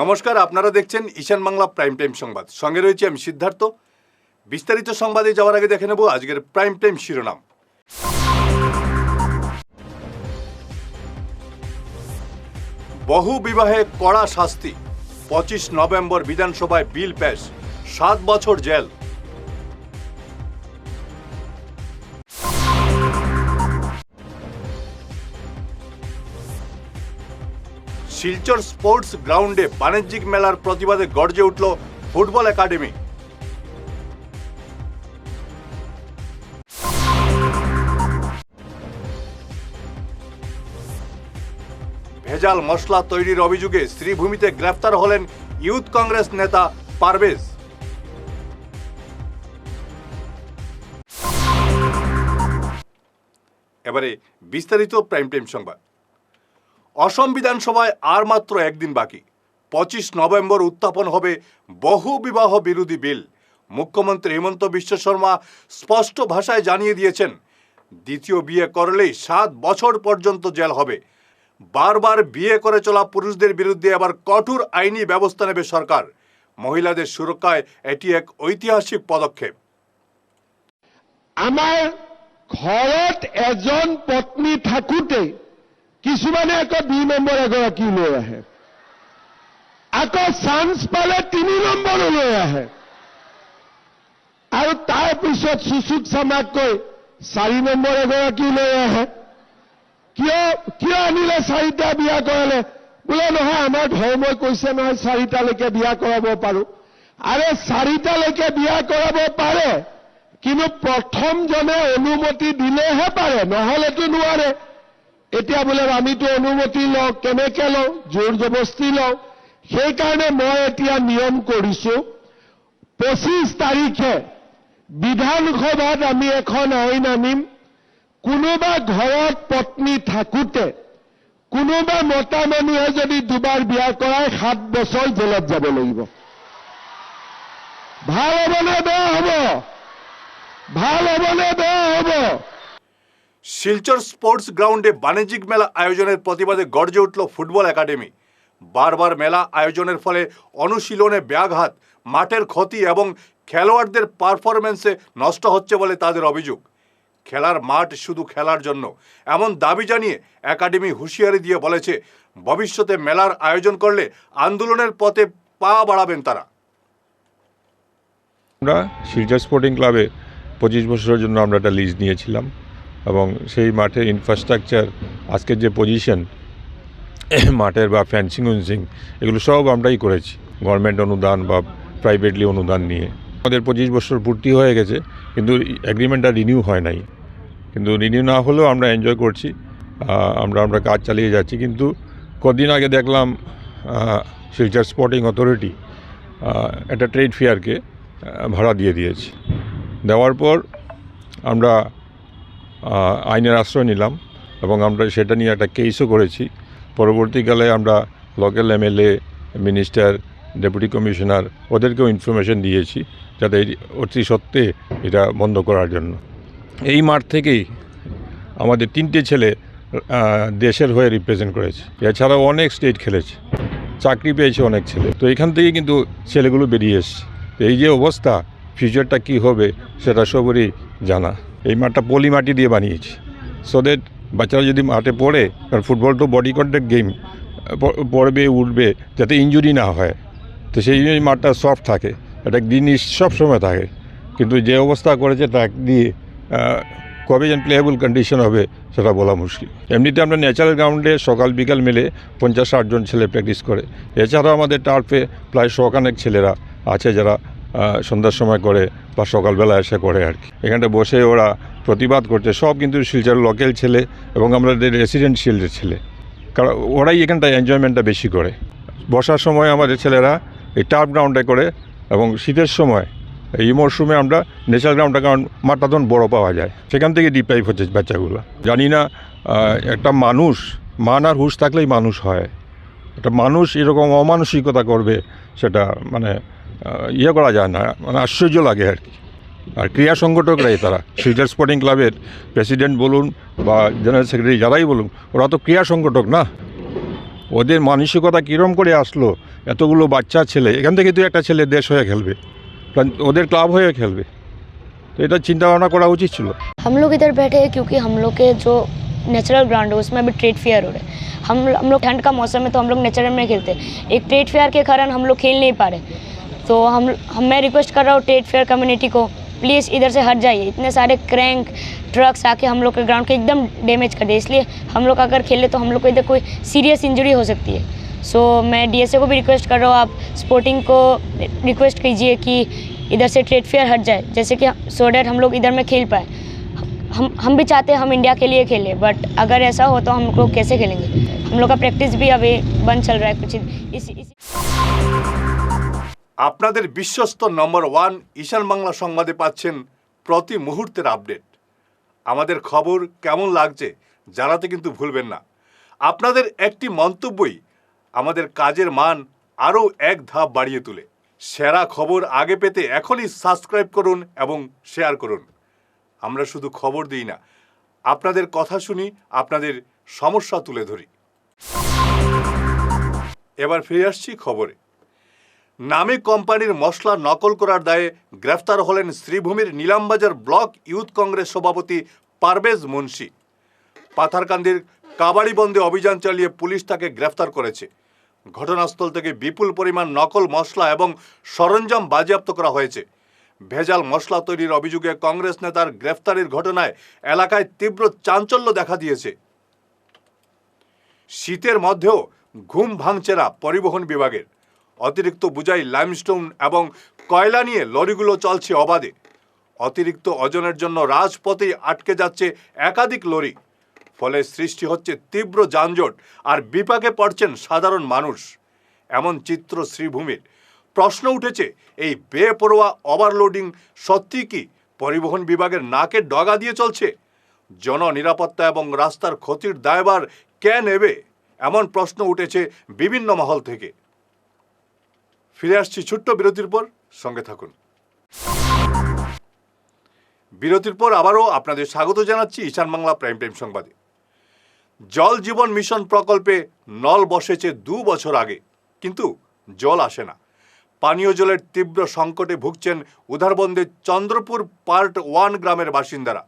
নমস্কার, আপনারা দেখছেন ঈশান বাংলা প্রাইম টাইম সংবাদ। সঙ্গে রয়েছে আমি সিদ্ধার্থ। বিস্তারিত সংবাদে যাওয়ার আগে দেখে নেব আজকের প্রাইম টাইম শিরোনাম। বহু বিবাহে কড়া শাস্তি। পঁচিশ নভেম্বর বিধানসভায় বিল প্যাশ সাত বছর জেল। শিলচর স্পোর্টস গ্রাউন্ডে বাণিজ্যিক মেলার প্রতিবাদে গর্জে উঠল ফুটবল একাডেমি। ভেজাল মশলা তৈরির অভিযোগে শ্রীভূমিতে গ্রেফতার হলেন ইউথ কংগ্রেস নেতা পারভেজ। এবারে বিস্তারিত প্রাইম টাইম সংবাদ। অসম বিধানসভায় আর মাত্র একদিন বাকি। পঁচিশ নভেম্বর উত্থাপন হবে বহু বিবাহ বিরোধী বিল। মুখ্যমন্ত্রী হেমন্ত বিশ্ব শর্মা স্পষ্ট ভাষায় জানিয়ে দিয়েছেন, দ্বিতীয় বিয়ে করলেই সাত বছর পর্যন্ত জেল হবে। বারবার বিয়ে করে চলা পুরুষদের বিরুদ্ধে আবার কঠোর আইনি ব্যবস্থা নেবে সরকার। মহিলাদের সুরক্ষায় এটি এক ঐতিহাসিক পদক্ষেপ। আমার ঘৰত এজন পত্নী থাকোঁতে কিছুমানে আকৌ দুই নম্বৰ এগৰাকী লৈ আহে। আকৌ চান্স পালে তিনি নম্বৰো লৈ আহে। আৰু তাৰ পিছত চুচুক চামাককৈ চাৰি নম্বৰ এগৰাকী লৈ আহে। কিয় কিয় আনিলে চাৰিটা বিয়া কৰালে? বোলে নহয় আমাৰ ধৰ্মই কৈছে নহয় চাৰিটালৈকে বিয়া কৰাব পাৰোঁ। আৰে চাৰিটালৈকে বিয়া কৰাব পাৰে কিন্তু প্ৰথমজনে অনুমতি দিলেহে পাৰে নহলেতো নোৱাৰে। এতিয়া বোলে আমিতো অনুমতি লওঁ কেনেকে লওঁ জোৰ জবস্তি লওঁ? সেইকাৰণে মই এতিয়া নিয়ম কৰিছো পঁচিছ তাৰিখে বিধানসভাত আমি এখন আইন আনিম। কোনোবা ঘৰত পত্নী থাকোঁতে কোনোবা মতা মানুহে যদি দুবাৰ বিয়া কৰাই সাত বছৰ জেলত যাব লাগিব। ভাল হ'বনে বেয়া হ'ব? ভাল হ'বনে বেয়া শিলচর স্পোর্টস গ্রাউন্ডে বাণিজ্যিক মেলা আয়োজনের প্রতিবাদে গর্জে উঠল ফুটবল একাডেমি। বারবার মেলা আয়োজনের ফলে অনুশীলনে ব্যাঘাত, মাঠের ক্ষতি এবং খেলোয়াড়দের পারফরমেন্সে নষ্ট হচ্ছে বলে তাদের অভিযোগ। খেলার মাঠ শুধু খেলার জন্য, এমন দাবি জানিয়ে একাডেমি হুঁশিয়ারি দিয়ে বলেছে, ভবিষ্যতে মেলার আয়োজন করলে আন্দোলনের পথে পা বাড়াবেন তারা। আমরা শিলচর স্পোর্টিং ক্লাবে পঁচিশ বছরের জন্য আমরা একটা লিজ নিয়েছিলাম। সেই মাঠের ইনফ্রাস্ট্রাকচার আজকের যে পজিশন মাঠের বা ফ্যান্সিং উইন্সিং এগুলো সব আমরাই করেছি। গভর্নমেন্ট অনুদান বা প্রাইভেটলি অনুদান নিয়ে। আমাদের পঁচিশ বছর পূর্তি হয়ে গেছে, কিন্তু এগ্রিমেন্টটা রিনিউ হয় নাই। কিন্তু রিনিউ না হলেও আমরা এনজয় করছি আমরা আমরা কাজ চালিয়ে যাচ্ছি। কিন্তু কদিন আগে দেখলাম শিলচর স্পোর্টিং অথরিটি একটা ট্রেড ফেয়ারকে ভাড়া দিয়ে দিয়েছে। দেওয়ার পর আমরা আইনের আশ্রয় নিলাম এবং আমরা সেটা নিয়ে একটা কেসও করেছি। পরবর্তীকালে আমরা local MLA minister deputy commissioner ওদেরকেও ইনফরমেশন দিয়েছি যাতে অতি সত্ত্বে এটা বন্ধ করার জন্য। এই মাঠ থেকেই আমাদের তিনটে ছেলে দেশের হয়ে রিপ্রেজেন্ট করেছে। এছাড়াও অনেক স্টেট খেলেছে। চাকরি পেয়েছে অনেক ছেলে। তো এখান থেকে কিন্তু ছেলেগুলো বেরিয়ে এসছে। এই যে অবস্থা ফিউচারটা কি হবে সেটা সবারই জানা। এই মাঠটা পলি মাটি দিয়ে বানিয়েছি। সো দ্যাট বাচ্চারা যদি মাঠে পড়ে, কারণ ফুটবল তো বডি কন্ট্যাক্ট গেম পড়বে, উঠবে, যাতে ইঞ্জুরি না হয়। তো সেই জন্য মাঠটা সফট থাকে। একটা জিনিস সবসময় থাকে। কিন্তু যে অবস্থা করেছে ট্র্যাক দিয়ে কবে যেন প্লেয়েবল কন্ডিশন হবে সেটা বলা মুশকিল। এমনিতে আমরা ন্যাচারাল গ্রাউন্ডে সকাল, বিকাল মিলে পঞ্চাশ ষাটজন ছেলে প্র্যাকটিস করে। এছাড়াও আমাদের টার্ফে প্রায় শখানেক ছেলেরা আছে যারা সন্ধ্যার সময় করে বা সকালবেলা এসে করে আর কি। এখানটা বসে ওরা প্রতিবাদ করছে, সব কিন্তু শিলচর লোকাল ছেলে এবং আমাদের রেসিডেন্সিয়ালের ছেলে। কারণ ওরাই এখানটায় এনজয়মেন্টটা বেশি করে। বসার সময় আমাদের ছেলেরা এই টার্ফ গ্রাউন্ডে করে এবং শীতের সময় এই মরশুমে আমরা ন্যাচারাল গ্রাউন্ডটা কারণ মাঠটা তখন বড়ো পাওয়া যায়। সেখান থেকে ডিপ পাইপ হচ্ছে বাচ্চাগুলো। জানি না একটা মানুষ, মান আর হুশ থাকলেই মানুষ হয়। একটা মানুষ এরকম অমানসিকতা করবে সেটা মানে ইয়ে করা যায় না মানে আশ্চর্য লাগে আর কি আর ক্রীড়া সংগঠকরাই তারা শিলচর স্পোর্টিং ক্লাবের প্রেসিডেন্ট বলুন বা জেনারেল সেক্রেটারি যারাই বলুন ওরা তো ক্রীড়া সংগঠক না ওদের মানসিকতা কীরম করে আসলো এতগুলো বাচ্চা ছেলে এখান থেকে তো একটা ছেলে দেশ হয়ে খেলবে কারণ ওদের ক্লাব হয়ে খেলবে তো এটা চিন্তা ভাবনা করা উচিত ছিল हम लोग इधर बैठे हैं क्योंकि हम लोग के जो नेचुरल ग्राउंड है उसमें अभी ट्रेड फेयर हो रहा है हम हम लोग ठंड का मौसम है तो हम लोग नेचुरल में खेलते हैं एक ट्रेड फेयर के कारण हम लोग खेल नहीं पा रहे तो हम हम मैं रिक्वेस्ट कर रहा हूँ ट्रेड फेयर कम्युनिटी को प्लीज़ इधर से हट जाइए। इतने सारे क्रैंक ट्रक्स आके हम लोग के ग्राउंड को एकदम डैमेज कर दे। इसलिए हम लोग अगर खेले तो हम लोग को इधर कोई सीरियस इंजरी हो सकती है। सो so, मैं डीएसए को भी रिक्वेस्ट कर रहा हूँ आप स्पोर्टिंग को रिक्वेस्ट कीजिए कि इधर से ट्रेड फेयर हट जाए। जैसे कि सो डैट हम लोग इधर में खेल पाए। हम हम भी चाहते हैं हम इंडिया के लिए खेलें बट अगर ऐसा हो तो हम लोग कैसे खेलेंगे? हम लोग का प्रैक्टिस भी अभी बंद चल रहा है कुछ इसी इसी আপনাদের বিশ্বস্ত নম্বর ওয়ান ঈশান বাংলা সংবাদে পাচ্ছেন প্রতি মুহূর্তের আপডেট। আমাদের খবর কেমন লাগছে জানাতে কিন্তু ভুলবেন না। আপনাদের একটি মন্তব্যই আমাদের কাজের মান আরও এক ধাপ বাড়িয়ে তোলে। সেরা খবর আগে পেতে এখনই সাবস্ক্রাইব করুন এবং শেয়ার করুন। আমরা শুধু খবর দিই না, আপনাদের কথা শুনি, আপনাদের সমস্যা তুলে ধরি। এবার ফিরে আসছি খবরে। নামী কোম্পানির মশলা নকল করার দায়ে গ্রেফতার হলেন শ্রীভূমির নিলামবাজার ব্লক ইউথ কংগ্রেস সভাপতি পারভেজ মুন্সি। পাথারকান্দির কাবাড়িবন্দে অভিযান চালিয়ে পুলিশ তাকে গ্রেফতার করেছে। ঘটনাস্থল থেকে বিপুল পরিমাণ নকল মশলা এবং সরঞ্জাম বাজেয়াপ্ত করা হয়েছে। ভেজাল মশলা তৈরির অভিযোগে কংগ্রেস নেতার গ্রেফতারির ঘটনায় এলাকায় তীব্র চাঞ্চল্য দেখা দিয়েছে। শীতের মধ্যেও ঘুম ভাঙচেরা পরিবহন বিভাগের। অতিরিক্ত বুঝাই লাইমস্টোন এবং কয়লা নিয়ে লরিগুলো চলছে অবাধে। অতিরিক্ত ওজনের জন্য রাজপথেই আটকে যাচ্ছে একাধিক লরি। ফলে সৃষ্টি হচ্ছে তীব্র যানজট আর বিপাকে পড়ছেন সাধারণ মানুষ। এমন চিত্র শ্রীভূমির। প্রশ্ন উঠেছে, এই বেপরোয়া ওভারলোডিং সত্যি কি পরিবহন বিভাগের নাকে ডগা দিয়ে চলছে? জননিরাপত্তা এবং রাস্তার ক্ষতির দায়ভার কে নেবে? এমন প্রশ্ন উঠেছে বিভিন্ন মহল থেকে। ফিরে আসছি ছোট্ট বিরতির পর। সঙ্গে থাকুন। বিরতির পর আবারও আপনাদের স্বাগত জানাচ্ছি ঈশান বাংলা প্রাইম টাইম সংবাদে। জল জীবন মিশন প্রকল্পে নল বসেছে দু বছর আগে। কিন্তু জল আসে না। পানীয় জলের তীব্র সংকটে ভুগছেন উধারবন্দের চন্দ্রপুর পার্ট ওয়ান গ্রামের বাসিন্দারা।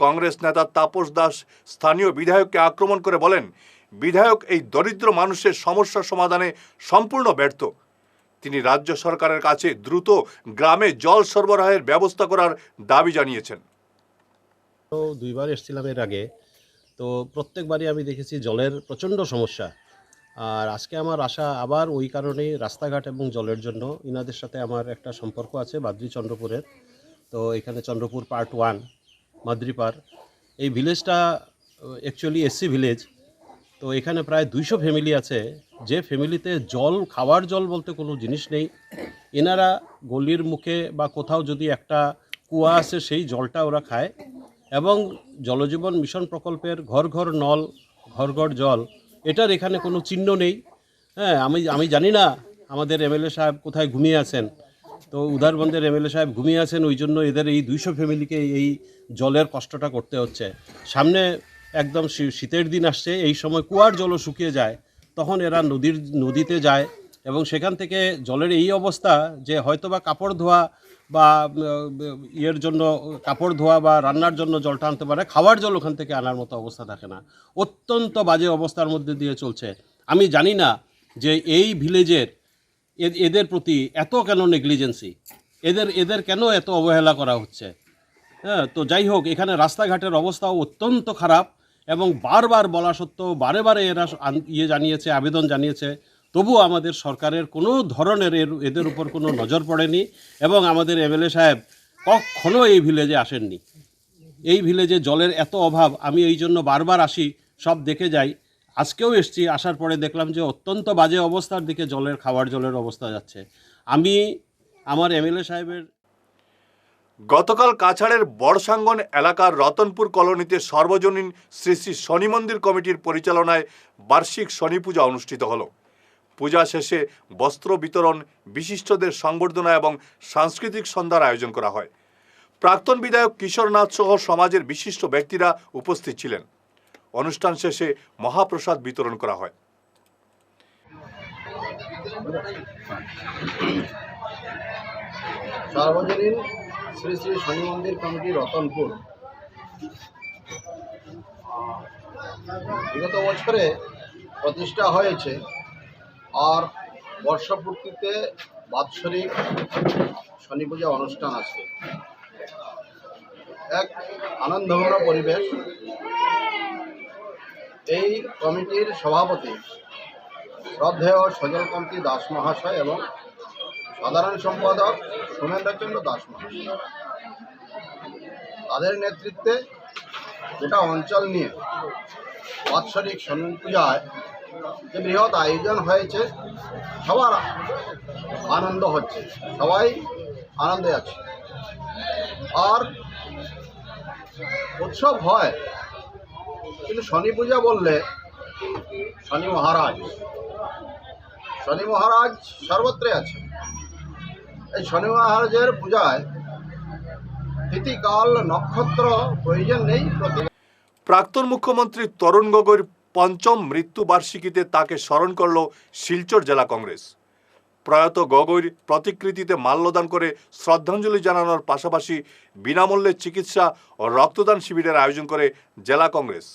কংগ্রেস নেতা তাপস দাস স্থানীয় বিধায়ককে আক্রমণ করে বলেন, বিধায়ক এই দরিদ্র মানুষের সমস্যা সমাধানে সম্পূর্ণ ব্যর্থ। তিনি রাজ্য সরকারের কাছে দ্রুত গ্রামে জল সরবরাহের ব্যবস্থা করার দাবি জানিয়েছেন। দুইবার এসেছিলাম এর আগে। তো প্রত্যেকবারই আমি দেখেছি জলের প্রচণ্ড সমস্যা। আর আজকে আমার আশা আবার ওই কারণেই রাস্তাঘাট এবং জলের জন্য ইনাদের সাথে আমার একটা সম্পর্ক আছে বাদ্রি চন্দ্রপুরের তো এখানে চন্দ্রপুর পার্ট ওয়ান মাদ্রিপার। এই ভিলেজটা অ্যাকচুয়ালি এসসি ভিলেজ তো এখানে প্রায় দুইশো ফ্যামিলি আছে। যে ফ্যামিলিতে জল, খাওয়ার জল বলতে কোনো জিনিস নেই। এনারা গলির মুখে বা কোথাও যদি একটা কুয়া আছে, সেই জলটা ওরা খায়। এবং জলজীবন মিশন প্রকল্পের ঘর ঘর নল, ঘর ঘর জল, এটার এখানে কোনো চিহ্ন নেই। হ্যাঁ আমি আমি জানি না আমাদের এমএলএ সাহেব কোথায় ঘুমিয়ে আছেন। তো উদারবন্দের এমএলএ সাহেব ঘুমিয়ে আছেন, ওই জন্য এদের এই দুইশো ফ্যামিলিকে এই জলের কষ্টটা করতে হচ্ছে। সামনে একদম শীতের দিন আসছে, এই সময় কুয়ার জলও শুকিয়ে যায়, তখন এরা নদীর, নদীতে যায় এবং সেখান থেকে জলের এই অবস্থা যে হয়তোবা কাপড় ধোয়া বা ইয়ের জন্য কাপড় ধোয়া বা রান্নার জন্য জলটা আনতে পারে, খাওয়ার জল ওখান থেকে আনার মতো অবস্থা থাকে না। অত্যন্ত বাজে অবস্থার মধ্যে দিয়ে চলছে। আমি জানি না যে এই ভিলেজের এদের প্রতি এত কেন নেগলিজেন্সি? এদের এদের কেন এত অবহেলা করা হচ্ছে? হ্যাঁ তো যাই হোক, এখানে রাস্তাঘাটের অবস্থাও অত্যন্ত খারাপ। এবং বারবার বলা সত্ত্বেও বারে বারে এরা ইয়ে জানিয়েছে, আবেদন জানিয়েছে। তবুও আমাদের সরকারের কোনো ধরনের এর এদের উপর কোনো নজর পড়েনি এবং আমাদের এমএলএ সাহেব কখনো এই ভিলেজে আসেননি। এই ভিলেজে জলের এত অভাব, আমি এই জন্য বারবার আসি, সব দেখে যাই। আজকেও এসছি, আসার পরে দেখলাম যে অত্যন্ত বাজে অবস্থার দিকে জলের, খাওয়ার জলের অবস্থা যাচ্ছে। আমি আমার এমএলএ সাহেবের গতকাল কাছাড়ের বড়সাঙ্গন এলাকার রতনপুর কলোনিতে সর্বজনীন শ্রী শ্রী শনি মন্দির কমিটির পরিচালনায় বার্ষিক শনি পূজা অনুষ্ঠিত হলো। পূজা শেষে বস্ত্র বিতরণ, বিশিষ্টদের সংবর্ধনা এবং সাংস্কৃতিক সন্ধ্যার আয়োজন করা হয়। প্রাক্তন বিধায়ক কিশোরনাথ সহ সমাজের বিশিষ্ট ব্যক্তিরা উপস্থিত ছিলেন। অনুষ্ঠান শেষে মহাপ্রসাদ বিতরণ করা হয়। সার্বজনীন শ্রী শ্রী শনি মন্দির কমিটি রতনপুর। বিগত বছরে প্রতিষ্ঠা হয়েছে আর বর্ষপূর্তিতে বাৎসরিক শনি পূজা অনুষ্ঠান আছে। এক আনন্দঘন পরিবেশ। এই কমিটির সভাপতি শ্রদ্ধেয় সজলকান্তি দাস মহাশয় এবং সাধারণ সম্পাদক সোমেন্দ্রচন্দ্র দাস তাদের নেতৃত্বে গোটা অঞ্চল নিয়ে বাৎসরিক শনি পূজায় যে বৃহৎ আয়োজন হয়েছে, সবার আনন্দ হচ্ছে, সবাই আনন্দে আছে। আর উৎসব হয়, কিন্তু শনি পূজা বললে শনি মহারাজ শনি মহারাজ সর্বত্রই আছে। এই শনি মহারাজের পূজায় তিথিকাল নক্ষত্র প্রয়োজন নেই প্রাক্তন মুখ্যমন্ত্রী তরুণ গগৈর পঞ্চম মৃত্যুবার্ষিকীতে তাকে স্মরণ করল শিলচর জেলা কংগ্রেস। প্রয়াত গগৈর প্রতিকৃতিতে মাল্যদান করে শ্রদ্ধাঞ্জলি জানানোর পাশাপাশি বিনামূল্যে চিকিৎসা ও রক্তদান শিবিরের আয়োজন করে জেলা কংগ্রেস।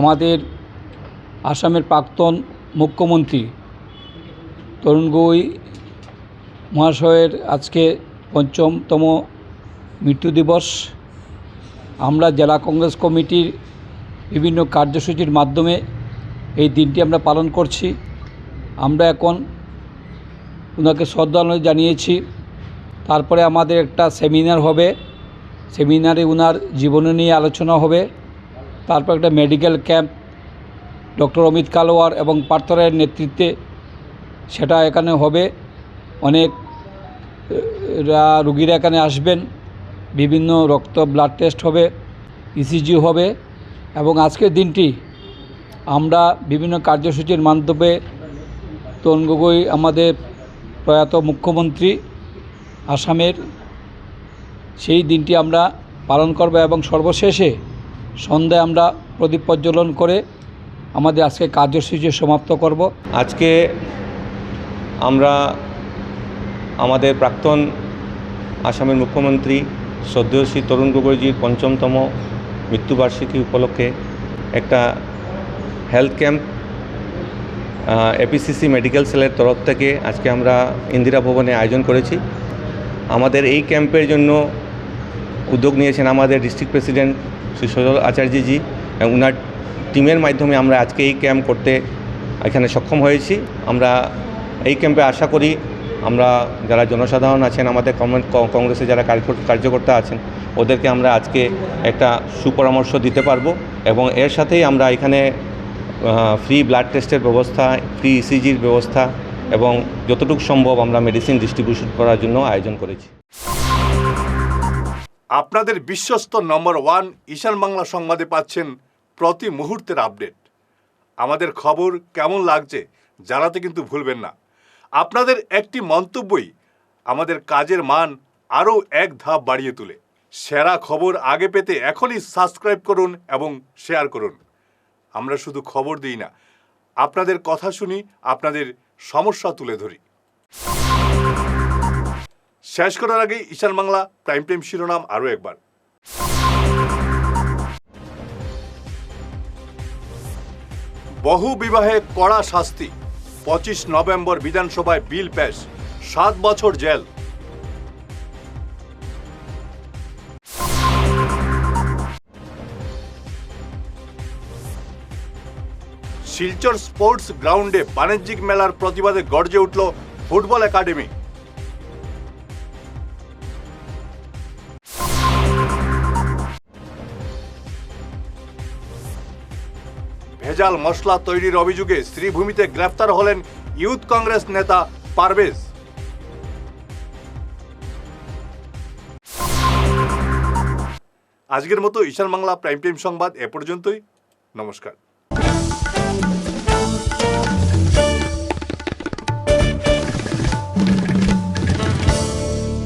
আমাদের আসামের প্রাক্তন মুখ্যমন্ত্রী তরুণ গগৈ মহাশয়ের আজকে পঞ্চমতম মৃত্যু দিবস। আমরা জেলা কংগ্রেস কমিটির বিভিন্ন কার্যসূচির মাধ্যমে এই দিনটি আমরা পালন করছি। আমরা এখন ওনাকে শ্রদ্ধাঞ্জলি জানিয়েছি। তারপরে আমাদের একটা সেমিনার হবে। সেমিনারে ওনার জীবনী নিয়ে আলোচনা হবে। তারপর একটা medical camp, doctor Amit Kalowar এবং পার্থরায়ের নেতৃত্বে সেটা এখানে হবে। অনেক রা- রুগীরা এখানে আসবেন, বিভিন্ন রক্ত ব্লাড টেস্ট হবে ইসিজি হবে, এবং আজকের দিনটি আমরা বিভিন্ন কার্যসূচির মাধ্যমে তরুণ গগৈ আমাদের প্রয়াত মুখ্যমন্ত্রী আসামের, সেই দিনটি আমরা পালন করব এবং সর্বশেষে সন্ধ্যায় আমরা প্রদীপ প্রজ্বলন করে আমাদের আজকে কার্যসূচি সমাপ্ত করব। আজকে আমরা আমাদের প্রাক্তন আসামের মুখ্যমন্ত্রী শ্রদ্ধেয় শ্রী তরুণ গগৈজির পঞ্চমতম মৃত্যুবার্ষিকী উপলক্ষে একটা হেলথ ক্যাম্প এপিসিসি মেডিকেল সেলের তরফ থেকে আজকে আমরা ইন্দিরা ভবনে আয়োজন করেছি। আমাদের এই ক্যাম্পের জন্য উদ্যোগ নিয়েছেন আমাদের ডিস্ট্রিক্ট প্রেসিডেন্ট শ্রী সজল আচার্যজি এবং ওনার টিমের মাধ্যমে আমরা আজকে এই ক্যাম্প করতে এখানে সক্ষম হয়েছি। আমরা এই ক্যাম্পে আশা করি আমরা যারা জনসাধারণ আছেন, আমাদের কংগ্রেসে যারা কার্যকর্তা আছেন, ওদেরকে আমরা আজকে একটা সুপরামর্শ দিতে পারব এবং এর সাথেই আমরা এখানে ফ্রি ব্লাড টেস্টের ব্যবস্থা ফ্রি ইসিজির ব্যবস্থা এবং যতটুকু সম্ভব আমরা মেডিসিন ডিস্ট্রিবিউশন করার জন্য আয়োজন করেছি। আপনাদের বিশ্বস্ত নম্বর ওয়ান ঈশান বাংলা সংবাদে পাচ্ছেন প্রতি মুহূর্তের আপডেট আমাদের খবর কেমন লাগছে জানাতে কিন্তু ভুলবেন না। আপনাদের একটি মন্তব্যই আমাদের কাজের মান আরও এক ধাপ বাড়িয়ে তোলে। সেরা খবর আগে পেতে এখনই সাবস্ক্রাইব করুন এবং শেয়ার করুন। আমরা শুধু খবর দিই না, আপনাদের কথা শুনি, আপনাদের সমস্যা তুলে ধরি। শেষ করার আগে ঈশান বাংলা প্রাইম টাইম শিরোনাম আরও একবার। বহু বিবাহে কড়া শাস্তি। পঁচিশ নভেম্বর বিধানসভায় বিল পেশ, সাত বছর জেল। শিলচর স্পোর্টস গ্রাউন্ডে বাণিজ্যিক মেলার প্রতিবাদে গর্জে উঠল ফুটবল একাডেমি। ভেজাল মশলা তৈরির অভিযোগে শ্রীভূমিতে গ্রেফতার হলেন ইউথ কংগ্রেস নেতা পারভেজ। আজকের মতো ঈশান বাংলা প্রাইম টাইম সংবাদ এ পর্যন্তই। নমস্কার।